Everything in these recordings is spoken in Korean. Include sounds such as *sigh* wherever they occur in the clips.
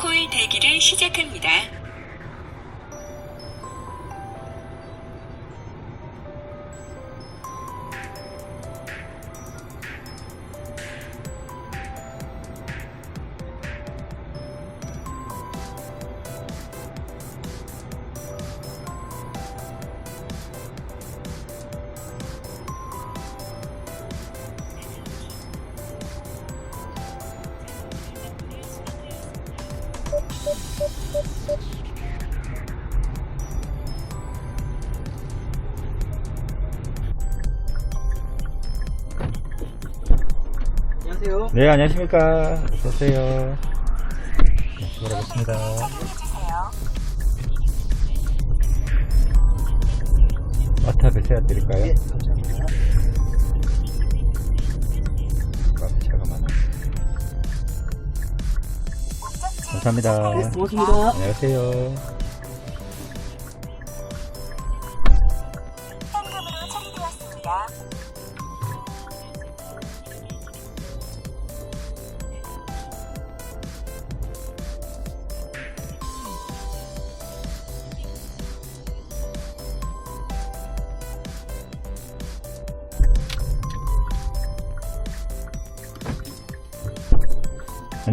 콜 대기를 시작합니다. 네, 안녕하십니까. 어서오세요. 네, 출발하겠습니다. 마탑에 세워드릴까요? 예, 감사합니다. 앞에 차가 많아. 감사합니다. 네, 고맙습니다. 안녕하세요.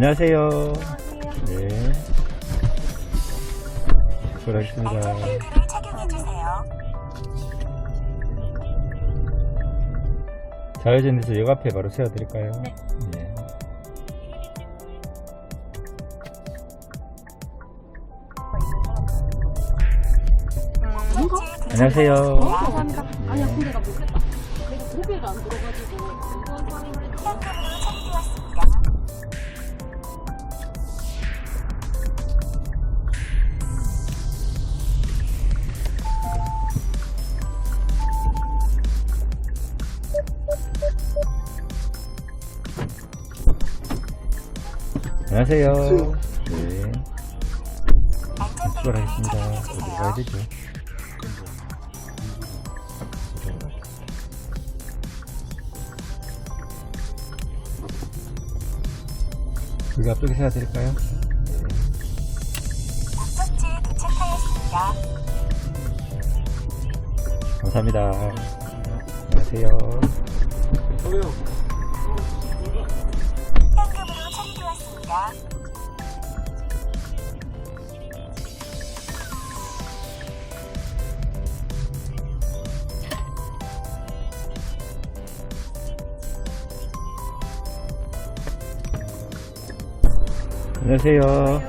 안녕하세요. 네. 착용해주세요. 좌회전에서 역 앞에 바로 세워드릴까요? 네. 안녕하세요. 감사합니다. 아니야, 네. 근데 나 못했다. 내가 고개가 안 들어가지고 안녕하세요. 네. 출발하겠습니다. 어디. 가야 되죠? 여기 앞쪽에 세워 드릴까요? 목적지에 도착하였습니다. 감사합니다. 안녕하세요. 저요. 처리되었습니다. 안녕하세요.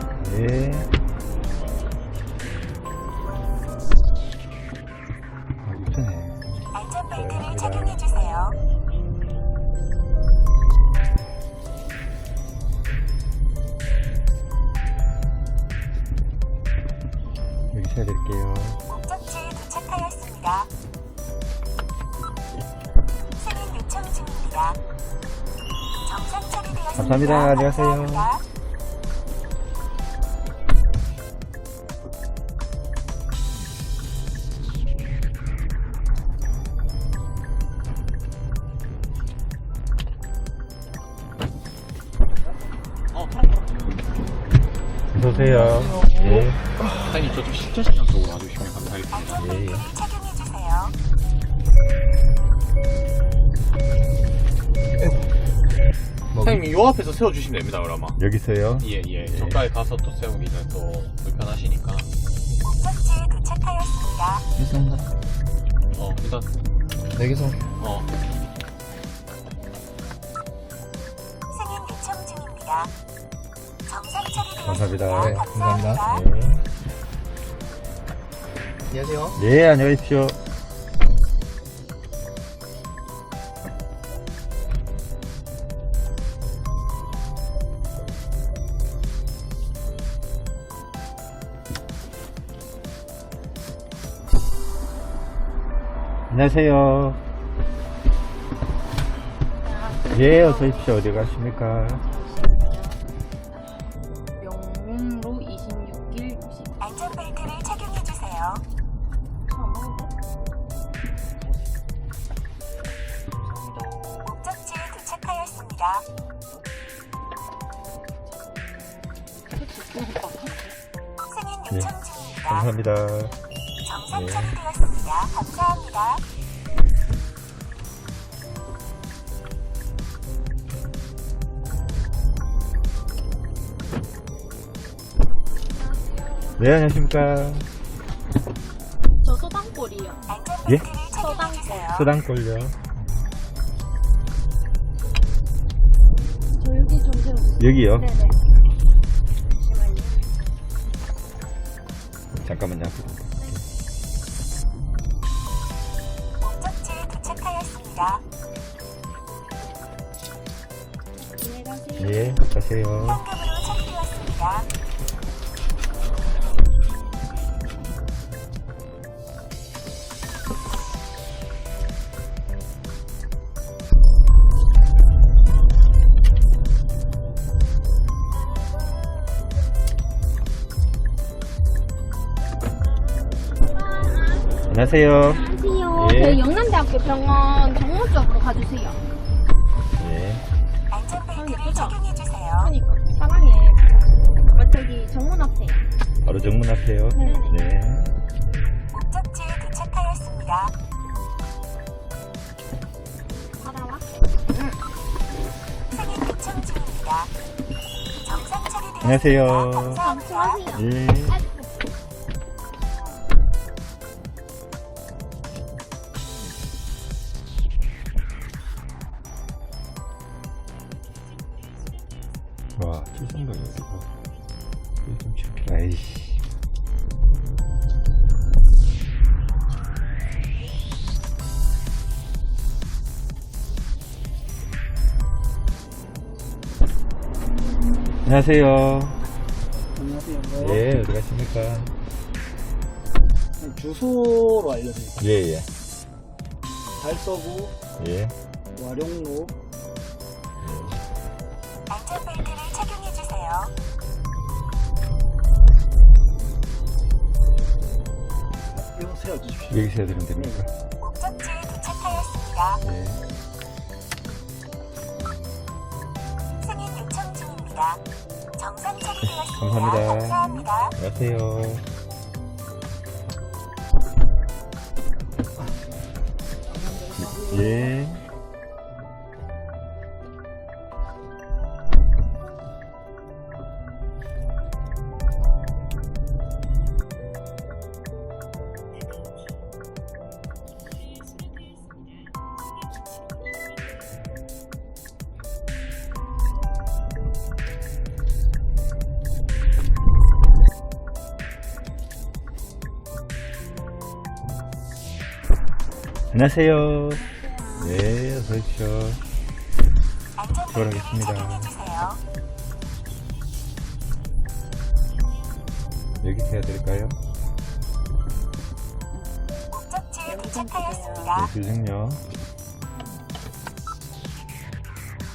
세워드릴게요. 목적지에 도착하였습니다. 승인 요청 중입니다. 정상 처리되었습니다. 감사합니다. 안녕하세요. 감사합니다. 세워주시면 됩니다 그러면. 여기서요. 예예. 저가에 가서 또 세우기는 또 불편하시니까. 목적지에 도착하였습니다. 감사합니다. 어 일단 내게서 어 승인 요청 중입니다. 정상 처리되었습니다. 감사합니다. 네, 감사합니다. 네. 안녕하세요. 네, 안녕히 계십시오. 안녕하세요. 예, 어서 오십시오. 어디 가십니까? 영문로 26길 60. 안전벨트를 착용해주세요. 목적지에 도착하였습니다. 그치. 요청 네. 중입니다. 감사합니다. 네. 감사합니다. 네, 안녕하십니까. 저 소당골이요. 예? 안전벨트를 착용해주세요. 수당골요. 저 여기 좀 세워주세요. 여기요. 네네. 예, 가세요. 현금으로. 안녕하세요. 안녕하세요. 예. 저희 영남대학교 병원 정문 쪽으로 가주세요. 예. 안전벨트를 착용해주세요. 그러니까 사랑해. 어, 저기 정문 앞에. 바로 정문 앞에요. 네네. 네. 목적지에 도착하였습니다. 받아와. 승인 요청 중입니다. 정상 처리되었습니다. 안녕하세요. 감사합니다. 안녕하세요. 예. 안녕하세요. 안녕하세요. 예, 어디 가십니까? 주소로 알려드릴게요. 예, 예. 달서구 예. 와룡로 안전벨트를 착용해주세요. 이거 세워주십시오. 여기 세워드리면 됩니까? 목적지에 도착하였습니다. 예. 승인 요청 중입니다. 정상 *laughs* 처리되었습니다. 감사합니다. 감사합니다. 안녕하세요. 예. 안녕하세요. 네, 어서 오십시오. 들어가겠습니다. 여기 세워드릴까요? 목적지에 도착하였습니다. 네, 규정요.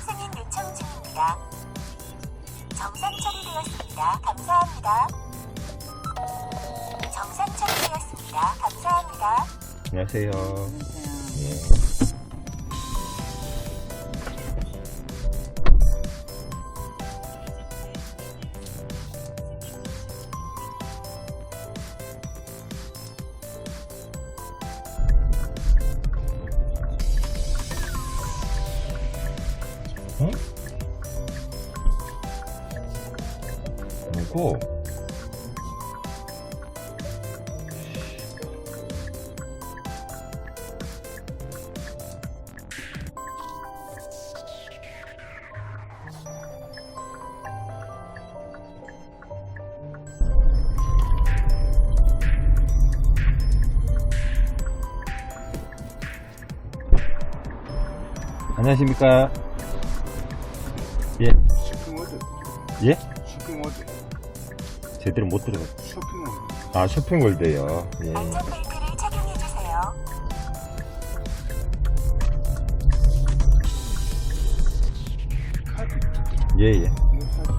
승인 요청 중입니다. 정상 처리되었습니다. 감사합니다. 정상 처리되었습니다. 감사합니다. 안녕하세요. 예. 응? 그리고 안녕하십니까? 예, 쇼핑몰드, 예? 쇼핑몰드, 제대로 못 들어갔. 쇼핑몰드. 아, 쇼핑월드요. 예. 안전 벨트를 착용해 주세요. 카드, 예, 예. 뭐 사지?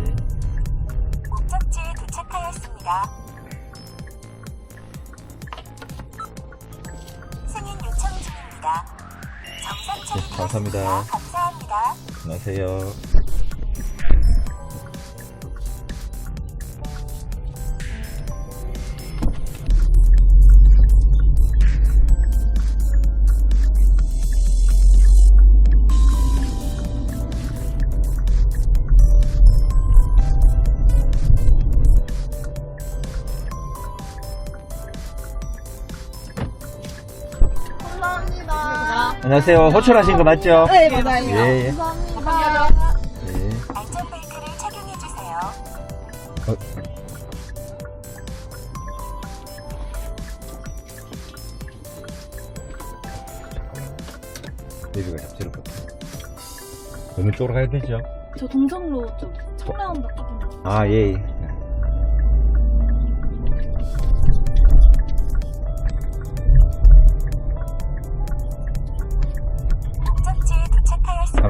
예. 목적지에 도착하였습니다. 승인 요청 중입니다. 네. 감사합니다. 감사합니다. 안녕하세요. 안녕하세요. 호출하신 거 맞죠? 네, 맞아요. 예, 예. 감사합니다. 예. 안전벨트를 착용해주세요. 내비가 잡지를 것 어느 쪽으로 가야 되죠? 저 동성로 쪽 청라원 바뀌긴 아, 예, 예.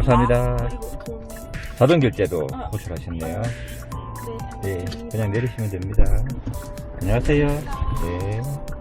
감사합니다. 자동 결제도 아. 호출하셨네요. 네. 예, 그냥 내리시면 됩니다. 안녕하세요. 예.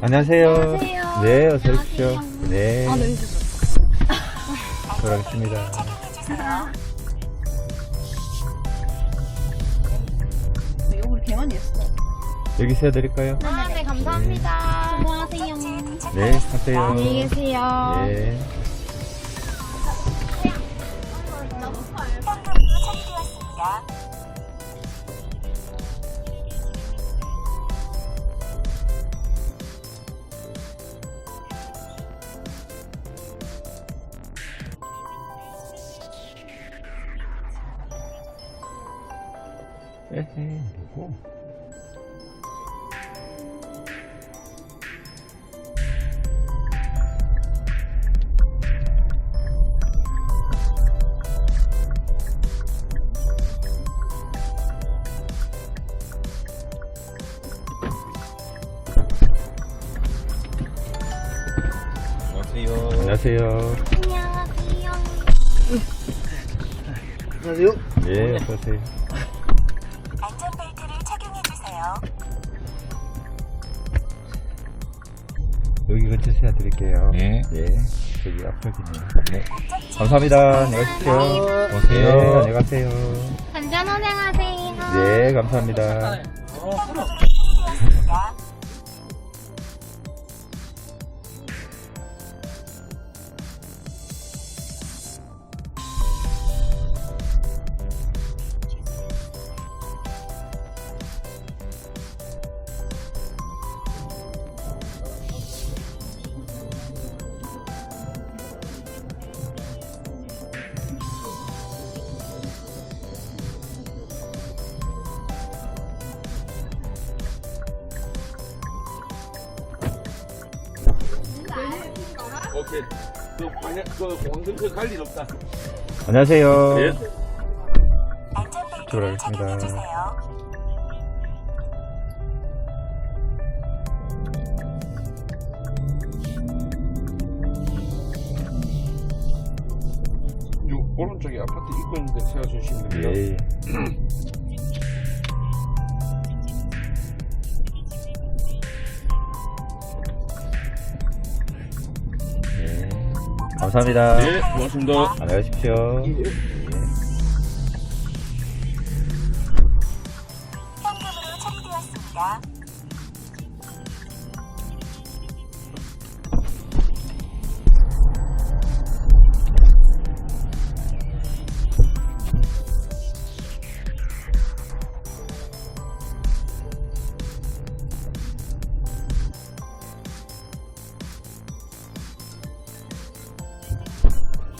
안녕하세요. 안녕하세요. 네, 어서 오십시오. 네, 아, 네. 착용해주세요. 네, 요걸 개 많이 했어. 여기 세워드릴까요? 아, 네, 감사합니다. 수고하세요. 네, 하세요. 안녕히 계세요. 예. 에헤, 누구? 안녕하세요. 안녕하세요. 안녕하세요. 예, 어서오세요. 드릴게요. 네. 예. 저기 앞쪽이네요. 네. 감사합니다. 안녕하십시오. 안녕하세요. 네, 안녕하세요. 안전 운행하세요. 네, 감사합니다. 안녕하세요. 예. 안전벨트를 들어가겠습니다. 착용해 주세요. 요 오른쪽에 아파트 입구 있는데 세워주시면 됩니다. 예. *clears throat* 감사합니다. 네, 고맙습니다. 안녕하십시오.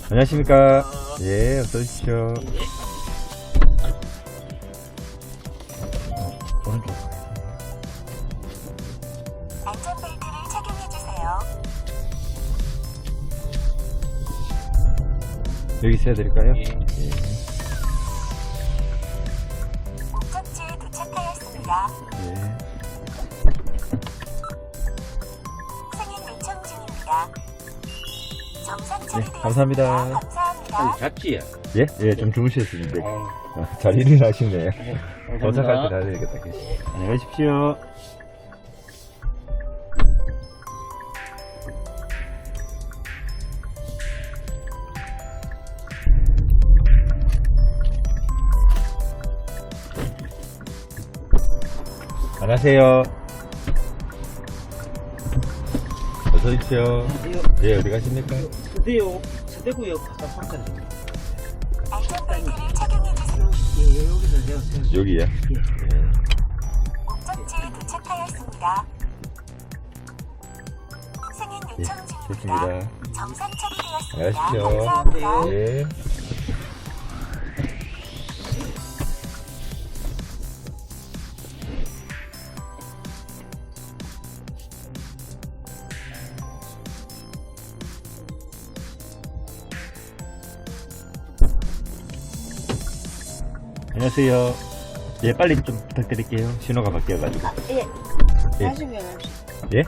안녕하십니까. 예, 어서 오십시오. 어, 오른쪽. 안전벨트를 착용해주세요. 여기 세워드릴까요? 예. 감사합니다. 아니, 잡지야. 예? 예, 좀 주무셨습니다. 어. 아, 잘 일어나시네. 도착할 네, 때 가야 되겠다. 안녕히 가십시오. 안녕하세요. 어서 오십시오. 예, 어디 가십니까? 드디어 가까 판단입니다. 안전벨트를 착용해 주세요. 예, 여기서. 여기야. 예. 목적지에 도착하였습니다. 승인 예, 요청 중입니다. 됐습니다. 정상 처리되었습니다. 안녕하십시오. 감사합니다. 예. 안녕하세요. 예, 빨리 좀 부탁드릴게요. 신호가 바뀌어가지고. 예. 예. 나중에 합시다. 예?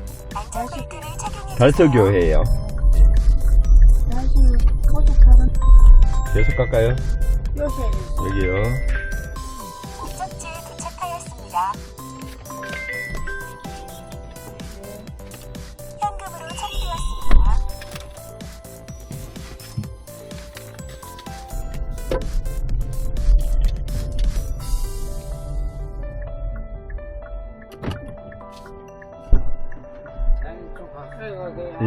달서교회예요. 나중에 고속하는 계속 갈까요? 요새 여기요.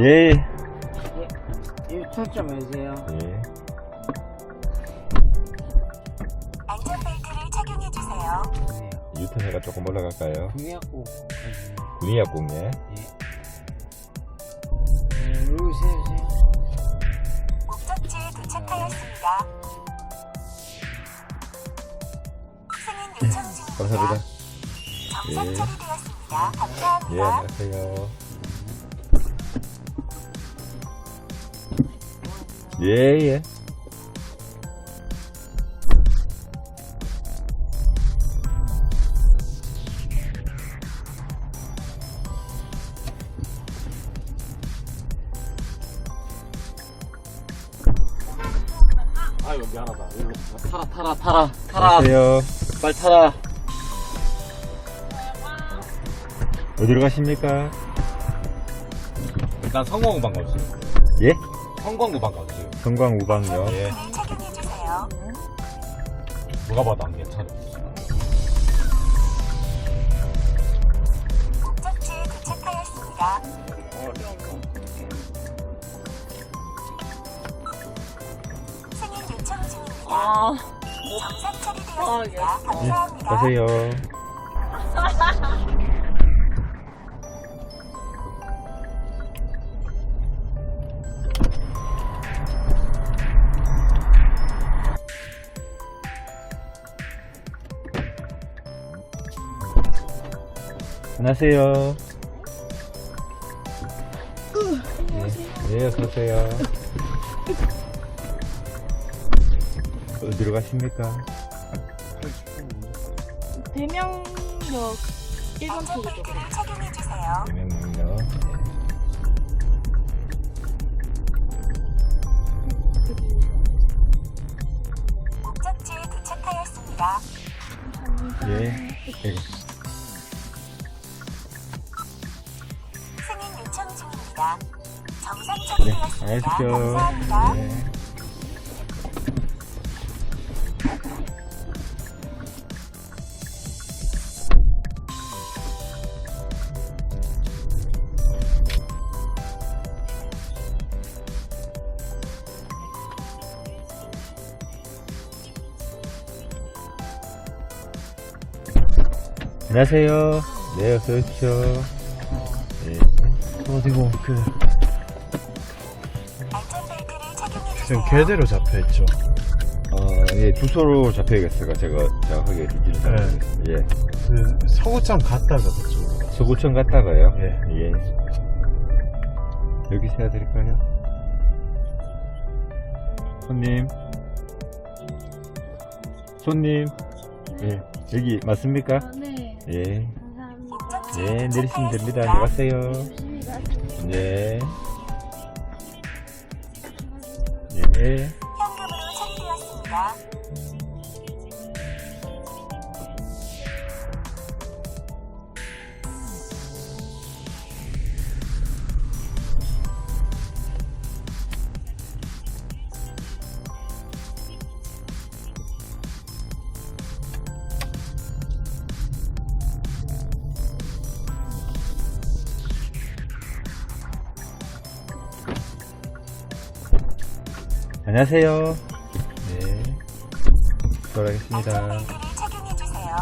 가세요. 예. 이 초점 해주세요. 예. 안전벨트를 착용해주세요. 네. 유턴해가 조금 올라갈까요? 중요하고. 군의약국에. 네, 여기 세우세요. 목적지에 도착하였습니다. 승인 요청 중입니다. 감사합니다. 정상 예. 처리되었습니다. 예, 감사합니다. 안녕하세요. 예, 예. 아유 미안하다. 일로 타라 타라 타라 타라. 안녕하세요. 빨리 타라. 어디로 가십니까? 일단 성광우방 가주세요. 예? 성광우방 가주세요. 성광 우방요. 예. 누가 봐도 안 괜찮아. 목적지에 도착하였습니다. 승인 요청 중입니다. 아, 정상 처리되었습니다. 예, 감사합니다. 가세요. *laughs* 안녕하세요. 네, 네, 어서 오세요. 어디로 가십니까? 대명역 1번 쪽으로. 안전벨트를 착용해 주세요. 대명역요. 목적지에 도착하였습니다. 예. 예. 승인 중입니다. 정상 네, 처리되었습니다. 알겠죠. 감사합니다. 네. 안녕하세요. 네, 어서 오십시오. 네. 어디고 그. 지금 궤대로 잡혀 있죠. 어, 예, 주소로 잡혀야겠어요. 제가 정확하게 네. 모르겠어요. 예. 그 서구점 갔다가 그쪽으로. 서구청 갔다가요? 예. 예. 여기 세야 될까요? 손님. 손님. 예. 여기 맞습니까? 아, 네. 예. 감사합니다. 예, 내리시면 됩니다. 조심히 가세요. 예. 예. 안녕하세요. 네. 들어가겠습니다. 안전벨트를 착용해주세요.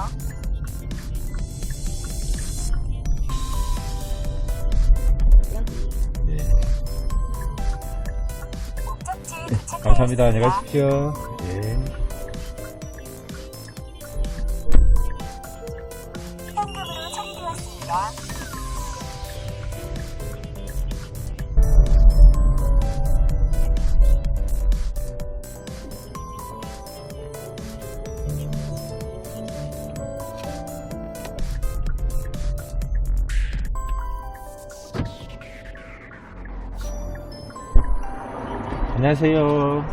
네. 목적지 도착하였습니다. 감사합니다. 안녕히 가십시오. 예. 안녕하세요.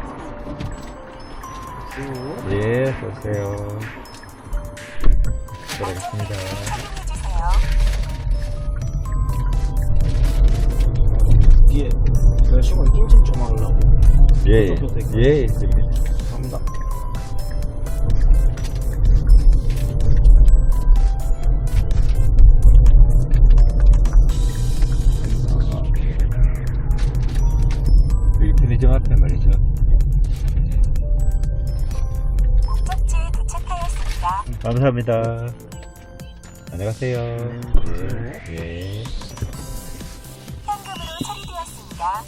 예, 오세요. 들어가겠습니다. 착용해주세요. 뒤에 여자친구가 인증 좀 하려고. 예, 되게- 예, 예. 갑니다. 감사합니다. 안녕하세요. 예, 예. 현금으로 처리되었습니다.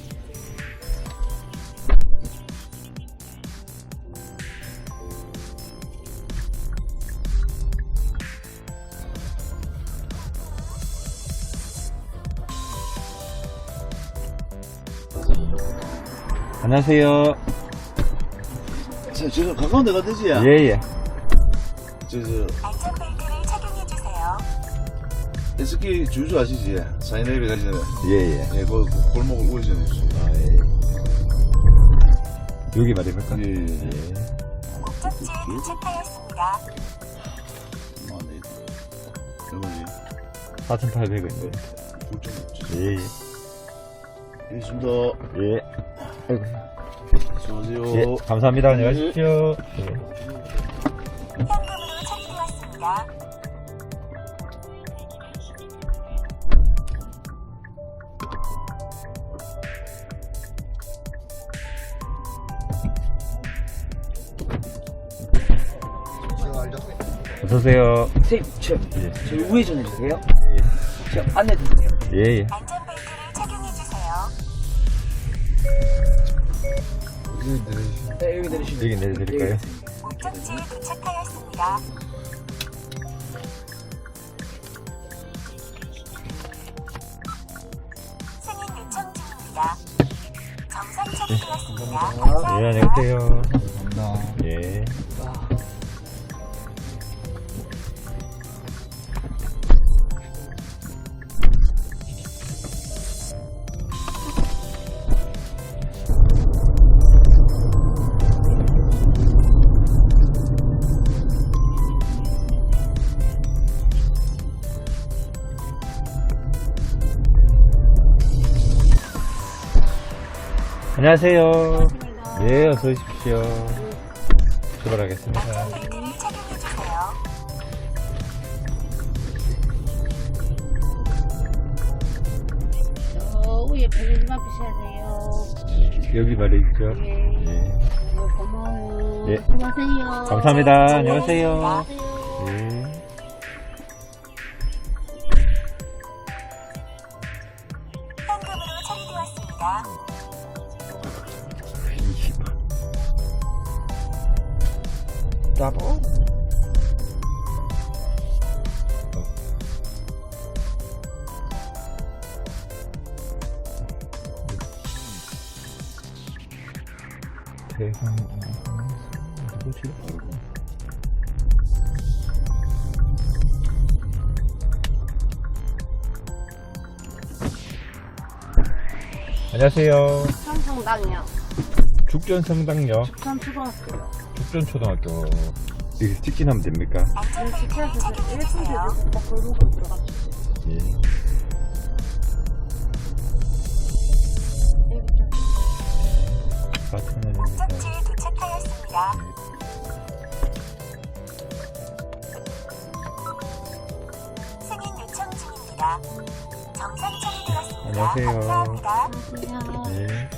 안녕하세요. 저, 저, 가까운 데가 되지? 예, 예. 저, 저, 안전벨트를 착용해주세요. SK 주유소 아시지? 사인회비 가기 전에. 예, 예. 예, 그, 그 골목을 주세요. 아, 예. 여기 말입니까? 예, 예. 예. 목적지에 도착하였습니다. 만에 얼마지? 4,800원인데. 9.5지. 예, 예. 있습니다. 예. 아이고. 수고하세요. 예, 감사합니다. 안녕히 가십시오. 예. 처리되었습니다. 어서오세요. 선생님, 저, 예. 저 우회전 주세요. 저 안내 주세요. 예, 예. 안전벨트를 착용해주세요. 네, 여기 내리시면 여기 내려드릴까요? 처리되었습니다. 예, 안녕하세요. 예. 안녕하세요. 예, 어서 오십시오. 출발하겠습니다. 저 위에 편의점 앞에 돼요. 여기 말이죠. 예. 예. 어, 고마워요. 예. 수고하세요. 감사합니다. 네, 안녕하세요. 안녕하세요. 예. 따보. 대상 누구지? 안녕하세요. 삼성당이요. 죽전 성당역 전 초등학교 요. 죽전 초등학교 여기 직진하면 됩니까? 안전벨트를 지하철에서 1분 착용해주세요. 되고 딱 골목으로 들어가주세요. 예. 4,000원입니다. 목적지에 도착하였습니다. 승인 요청 중입니다. 정상 처리되었습니다. 안녕하세요. 감사합니다. 안녕하세요. 예.